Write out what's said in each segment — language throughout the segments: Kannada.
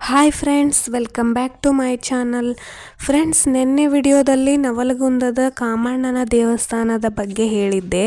Hi friends welcome back to my channel friends ನಿನ್ನೆ ವಿಡಿಯೋದಲ್ಲಿ ನವಲಗುಂದದ ಕಾಮಣ್ಣನ ದೇವಸ್ಥಾನದ ಬಗ್ಗೆ ಹೇಳಿದ್ದೆ.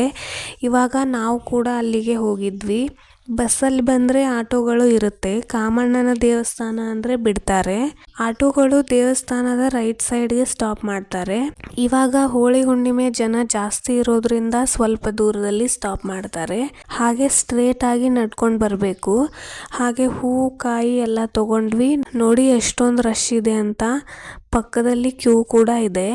ಇವಾಗ ನಾವು ಕೂಡ ಅಲ್ಲಿಗೆ ಹೋಗಿದ್ವಿ. ಬಸ್ಸಲ್ಲಿ ಬಂದರೆ ಆಟೋಗಳು ಇರುತ್ತೆ. ಕಾಮಣ್ಣನ ದೇವಸ್ಥಾನ ಅಂದರೆ ಬಿಡ್ತಾರೆ. ಆಟೋಗಳು ದೇವಸ್ಥಾನದ ರೈಟ್ ಸೈಡ್ಗೆ ಸ್ಟಾಪ್ ಮಾಡ್ತಾರೆ. ಇವಾಗ ಹೋಳಿ ಹುಣ್ಣಿಮೆ ಜನ ಜಾಸ್ತಿ ಇರೋದ್ರಿಂದ ಸ್ವಲ್ಪ ದೂರದಲ್ಲಿ ಸ್ಟಾಪ್ ಮಾಡ್ತಾರೆ. ಹಾಗೆ ಸ್ಟ್ರೇಟ್ ಆಗಿ ನಡ್ಕೊಂಡು ಬರಬೇಕು. ಹಾಗೆ ಹೂ, ಕಾಯಿ ಎಲ್ಲ ತಗೊಂಡ್ವಿ. ನೋಡಿ ಎಷ್ಟೊಂದು ರಶ್ ಇದೆ ಅಂತ ಪಕ್ಕದಲ್ಲಿ ಕ್ಯೂ ಕೂಡ ಇದೆ.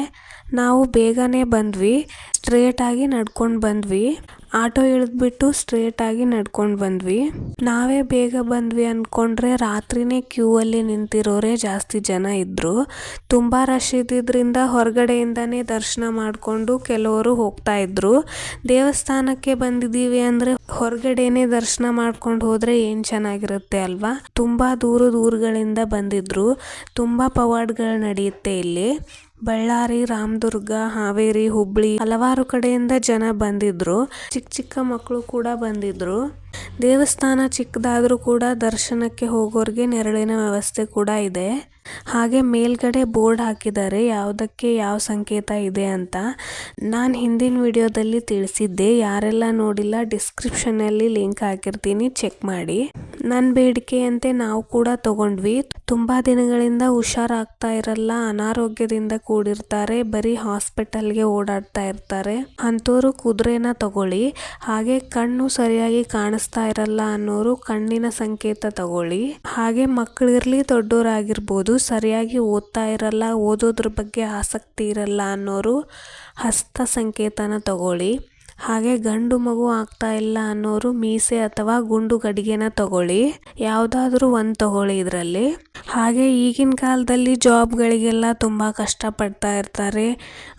ನಾವು ಬೇಗನೆ ಬಂದ್ವಿ. ಸ್ಟ್ರೇಟ್ ಆಗಿ ನಡ್ಕೊಂಡು ಬಂದ್ವಿ. ಆಟೋ ಇಳಿದ್ಬಿಟ್ಟು ಸ್ಟ್ರೇಟಾಗಿ ನಡ್ಕೊಂಡು ಬಂದ್ವಿ. ನಾವೇ ಬೇಗ ಬಂದ್ವಿ ಅಂದ್ಕೊಂಡ್ರೆ ರಾತ್ರಿನೇ ಕ್ಯೂ ಅಲ್ಲಿ ನಿಂತಿರೋರೇ ಜಾಸ್ತಿ ಜನ ಇದ್ದರು ತುಂಬಾ ರಶ್ ಇದ್ದಿದ್ದರಿಂದ ಹೊರಗಡೆಯಿಂದನೇ ದರ್ಶನ ಮಾಡಿಕೊಂಡು ಕೆಲವರು ಹೋಗ್ತಾ ಇದ್ರು. ದೇವಸ್ಥಾನಕ್ಕೆ ಬಂದಿದ್ದೀವಿ ಅಂದ್ರೆ ಹೊರಗಡೆನೇ ದರ್ಶನ ಮಾಡ್ಕೊಂಡು ಹೋದರೆ ಏನು ಚೆನ್ನಾಗಿರುತ್ತೆ ಅಲ್ವಾ? ತುಂಬಾ ದೂರದ ಊರುಗಳಿಂದ ಬಂದಿದ್ರು. ತುಂಬಾ ಪವಾಡ್ಗಳು ನಡೆಯುತ್ತೆ ಇಲ್ಲಿ. ಬಳ್ಳಾರಿ, ರಾಮದುರ್ಗ, ಹಾವೇರಿ, ಹುಬ್ಳಿ ಹಲವಾರು ಕಡೆಯಿಂದ ಜನ ಬಂದಿದ್ರು. ಚಿಕ್ಕ ಚಿಕ್ಕ ಮಕ್ಕಳು ಕೂಡ ಬಂದಿದ್ರು. ದೇವಸ್ಥಾನ ಚಿಕ್ಕದಾದರೂ ಕೂಡ ದರ್ಶನಕ್ಕೆ ಹೋಗೋರಿಗೆ ನೆರಳಿನ ವ್ಯವಸ್ಥೆ ಕೂಡ ಇದೆ. ಹಾಗೆ ಮೇಲ್ಗಡೆ ಬೋರ್ಡ್ ಹಾಕಿದ್ದಾರೆ. ಯಾವುದಕ್ಕೆ ಯಾವ ಸಂಕೇತ ಇದೆ ಅಂತ ನಾನು ಹಿಂದಿನ ವಿಡಿಯೋದಲ್ಲಿ ತಿಳಿಸಿದ್ದೆ. ಯಾರೆಲ್ಲ ನೋಡಿಲ್ಲ ಡಿಸ್ಕ್ರಿಪ್ಷನಲ್ಲಿ ಲಿಂಕ್ ಹಾಕಿರ್ತೀನಿ. ಚೆಕ್ ಮಾಡಿ. ನನ್ನ ಬೇಡಿಕೆಯಂತೆ ನಾವು ಕೂಡ ತಗೊಂಡ್ವಿ. ತುಂಬಾ ದಿನಗಳಿಂದ ಹುಷಾರಾಗ್ತಾ ಇರಲ್ಲ, ಅನಾರೋಗ್ಯದಿಂದ ಕೂಡಿರ್ತಾರೆ, ಬರೀ ಹಾಸ್ಪಿಟಲ್ಗೆ ಓಡಾಡ್ತಾ ಇರ್ತಾರೆ. ಅಂಥವ್ರು ಕುದುರೆನ ತಗೊಳ್ಳಿ, ಹಾಗೆ ಕಣ್ಣು ಸರಿಯಾಗಿ ಕಾಣಿಸ್ತಾ ಇರಲ್ಲ ಅನ್ನೋರು ಕಣ್ಣಿನ ಸಂಕೇತ ತಗೊಳ್ಳಿ. ಹಾಗೆ ಮಕ್ಕಳಿರ್ಲಿ ದೊಡ್ಡೋರಾಗಿರ್ಬೋದು, ಸರಿಯಾಗಿ ಓದ್ತಾ ಇರಲ್ಲ, ಓದೋದ್ರ ಬಗ್ಗೆ ಆಸಕ್ತಿ ಇರಲ್ಲ ಅನ್ನೋರು ಹಸ್ತ ಸಂಕೇತನ ತಗೊಳ್ಳಿ. ಹಾಗೆ ಗಂಡು ಮಗು ಆಗ್ತಾ ಇಲ್ಲ ಅನ್ನೋರು ಮೀಸೆ ಅಥವಾ ಗುಂಡು ಗಡಿಗೆನ ತಗೊಳ್ಳಿ. ಯಾವುದಾದ್ರೂ ಒಂದು ತಗೊಳ್ಳಿ ಇದರಲ್ಲಿ. ಹಾಗೆ ಈಗಿನ ಕಾಲದಲ್ಲಿ ಜಾಬ್ಗಳಿಗೆಲ್ಲ ತುಂಬ ಕಷ್ಟಪಡ್ತಾ ಇರ್ತಾರೆ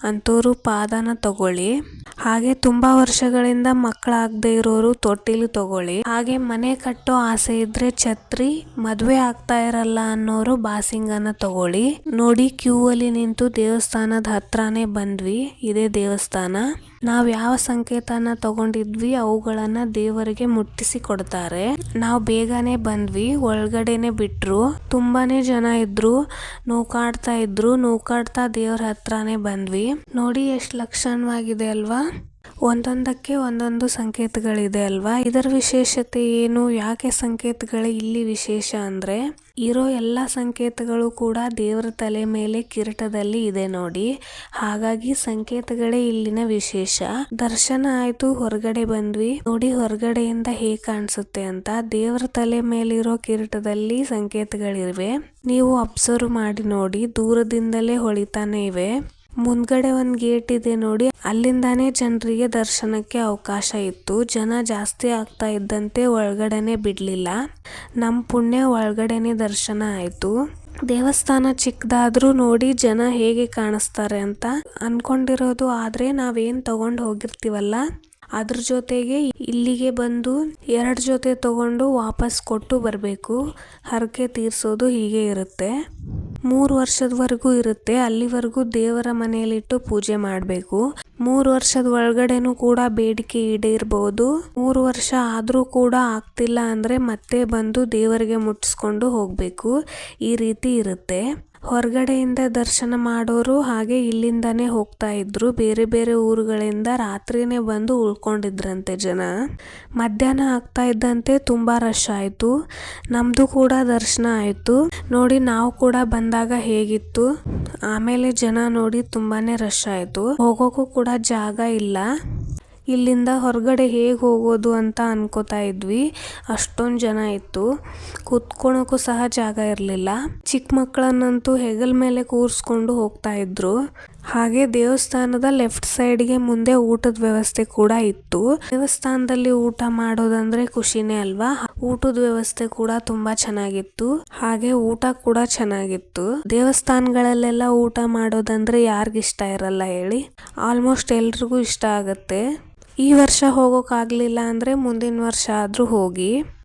ಅಂಥವ್ರು ಪಾದನ ತಗೊಳ್ಳಿ. ಹಾಗೆ ತುಂಬ ವರ್ಷಗಳಿಂದ ಮಕ್ಕಳಾಗದೇ ಇರೋರು ತೊಟ್ಟಿಲು ತಗೊಳ್ಳಿ. ಹಾಗೆ ಮನೆ ಕಟ್ಟೋ ಆಸೆ ಇದ್ರೆ ಛತ್ರಿ, ಮದುವೆ ಆಗ್ತಾ ಇರಲ್ಲ ಅನ್ನೋರು ಬಾಸಿಂಗನ ತಗೊಳ್ಳಿ. ನೋಡಿ ಕ್ಯೂ ಅಲ್ಲಿ ನಿಂತು ದೇವಸ್ಥಾನದ ಹತ್ರನೇ ಬಂದ್ವಿ, ಇದೇ ದೇವಸ್ಥಾನ. ನಾವು ಯಾವ ಸಂಕೇತನ ತಗೊಂಡಿದ್ವಿ, ಅವುಗಳನ್ನ ದೇವರಿಗೆ ಮುಟ್ಟಿಸಿ ಕೊಡ್ತಾರೆ. ನಾವು ಬೇಗನೆ ಬಂದ್ವಿ, ಒಳಗಡೆನೆ ಬಿಟ್ರು. ತುಂಬಾನೇ ಜನ ಇದ್ರು, ನೂಕಾಡ್ತಾ ಇದ್ರು. ನೂಕಾಡ್ತಾ ದೇವ್ರ ಹತ್ರನೇ ಬಂದ್ವಿ. ನೋಡಿ ಎಷ್ಟು ಲಕ್ಷಣವಾಗಿದೆ ಅಲ್ವಾ? ಒಂದೊಂದಕ್ಕೆ ಒಂದೊಂದು ಸಂಕೇತಗಳಿದೆ ಅಲ್ವಾ? ಇದರ ವಿಶೇಷತೆ ಏನು? ಯಾಕೆ ಸಂಕೇತಗಳು ಇಲ್ಲಿ ವಿಶೇಷ ಅಂದರೆ, ಇರೋ ಎಲ್ಲ ಸಂಕೇತಗಳು ಕೂಡ ದೇವರ ತಲೆ ಮೇಲೆ ಕಿರೀಟದಲ್ಲಿ ಇದೆ ನೋಡಿ. ಹಾಗಾಗಿ ಸಂಕೇತಗಳೇ ಇಲ್ಲಿನ ವಿಶೇಷ. ದರ್ಶನ ಆಯ್ತು, ಹೊರಗಡೆ ಬಂದ್ವಿ. ನೋಡಿ ಹೊರಗಡೆಯಿಂದ ಹೇಗೆ ಕಾಣಿಸುತ್ತೆ ಅಂತ. ದೇವರ ತಲೆ ಮೇಲಿರೋ ಕಿರೀಟದಲ್ಲಿ ಸಂಕೇತಗಳಿವೆ. ನೀವು ಅಬ್ಸರ್ವ್ ಮಾಡಿ ನೋಡಿ. ದೂರದಿಂದಲೇ ಹೊಳಿತಾನೆ ಇವೆ. ಮುಂದ್ಗಡೆ ಒಂದ್ ಗೇಟ್ ಇದೆ ನೋಡಿ. ಅಲ್ಲಿಂದಾನೆ ಜನರಿಗೆ ದರ್ಶನಕ್ಕೆ ಅವಕಾಶ ಇತ್ತು. ಜನ ಜಾಸ್ತಿ ಆಗ್ತಾ ಇದ್ದಂತೆ ಒಳಗಡೆನೆ ಬಿಡ್ಲಿಲ್ಲ. ನಮ್ ಪುಣ್ಯ ಒಳಗಡೆನೆ ದರ್ಶನ ಆಯ್ತು. ದೇವಸ್ಥಾನ ಚಿಕ್ಕದಾದ್ರೂ ನೋಡಿ ಜನ ಹೇಗೆ ಕಾಣಿಸ್ತಾರೆ ಅಂತ ಅನ್ಕೊಂಡಿರೋದು. ಆದ್ರೆ ನಾವೇನ್ ತಗೊಂಡ್ ಹೋಗಿರ್ತೀವಲ್ಲ? ಅದ್ರ ಜೊತೆಗೆ ಇಲ್ಲಿಗೆ ಬಂದು ಎರಡು ಜೊತೆ ತಗೊಂಡು ವಾಪಸ್ ಕೊಟ್ಟು ಬರಬೇಕು. ಹರಕೆ ತೀರ್ಸೋದು ಹೀಗೆ ಇರುತ್ತೆ. ಮೂರು ವರ್ಷದವರೆಗೂ ಇರುತ್ತೆ. ಅಲ್ಲಿವರೆಗೂ ದೇವರ ಮನೆಯಲ್ಲಿಟ್ಟು ಪೂಜೆ ಮಾಡಬೇಕು. ಮೂರು ವರ್ಷದ ಒಳಗಡೆನೂ ಕೂಡ ಬೇಡಿಕೆ ಈಡೇರ್ಬೋದು. ಮೂರು ವರ್ಷ ಆದರೂ ಕೂಡ ಆಗ್ತಿಲ್ಲ ಅಂದರೆ ಮತ್ತೆ ಬಂದು ದೇವರಿಗೆ ಮುಟ್ಟಿಸ್ಕೊಂಡು ಹೋಗಬೇಕು. ಈ ರೀತಿ ಇರುತ್ತೆ. ಹೊರಗಡೆಯಿಂದ ದರ್ಶನ ಮಾಡೋರು ಹಾಗೆ ಇಲ್ಲಿಂದನೇ ಹೋಗ್ತಾ ಇದ್ರು. ಬೇರೆ ಬೇರೆ ಊರುಗಳಿಂದ ರಾತ್ರಿನೇ ಬಂದು ಉಳ್ಕೊಂಡಿದ್ರಂತೆ ಜನ. ಮಧ್ಯಾಹ್ನ ಆಗ್ತಾ ಇದ್ದಂತೆ ತುಂಬ ರಶ್ ಆಯಿತು. ನಮ್ಮದು ಕೂಡ ದರ್ಶನ ಆಯ್ತು. ನೋಡಿ ನಾವು ಕೂಡ ಬಂದಾಗ ಹೇಗಿತ್ತು? ಆಮೇಲೆ ಜನ ನೋಡಿ ತುಂಬಾನೇ ರಶ್ ಆಯಿತು. ಹೋಗೋಕು ಕೂಡ ಜಾಗ ಇಲ್ಲ. ಇಲ್ಲಿಂದ ಹೊರಗಡೆ ಹೇಗೆ ಹೋಗೋದು ಅಂತ ಅನ್ಕೋತಾ ಇದ್ವಿ. ಅಷ್ಟೊಂದು ಜನ ಇತ್ತು. ಕೂತ್ಕೊಳಕ್ಕೂ ಸಹ ಜಾಗ ಇರಲಿಲ್ಲ. ಚಿಕ್ಕ ಮಕ್ಕಳನ್ನಂತೂ ಹೆಗಲ್ ಮೇಲೆ ಕೂರಿಸ್ಕೊಂಡು ಹೋಗ್ತಾ ಇದ್ರು. ಹಾಗೆ ದೇವಸ್ಥಾನದ ಲೆಫ್ಟ್ ಸೈಡ್ಗೆ ಮುಂದೆ ಊಟದ ವ್ಯವಸ್ಥೆ ಕೂಡ ಇತ್ತು. ದೇವಸ್ಥಾನದಲ್ಲಿ ಊಟ ಮಾಡೋದಂದ್ರೆ ಖುಷಿನೇ ಅಲ್ವಾ? ಊಟದ ವ್ಯವಸ್ಥೆ ಕೂಡ ತುಂಬಾ ಚೆನ್ನಾಗಿತ್ತು. ಹಾಗೆ ಊಟ ಕೂಡ ಚೆನ್ನಾಗಿತ್ತು. ದೇವಸ್ಥಾನಗಳಲ್ಲೆಲ್ಲ ಊಟ ಮಾಡೋದಂದ್ರೆ ಯಾರಿಗಿಷ್ಟ ಇರಲ್ಲ ಹೇಳಿ. ಆಲ್ಮೋಸ್ಟ್ ಎಲ್ರಿಗೂ ಇಷ್ಟ ಆಗುತ್ತೆ. ಈ ವರ್ಷ ಹೋಗೋಕಾಗ್ಲಿಲ್ಲ ಅಂದರೆ ಮುಂದಿನ ವರ್ಷ ಆದರೂ ಹೋಗಿ.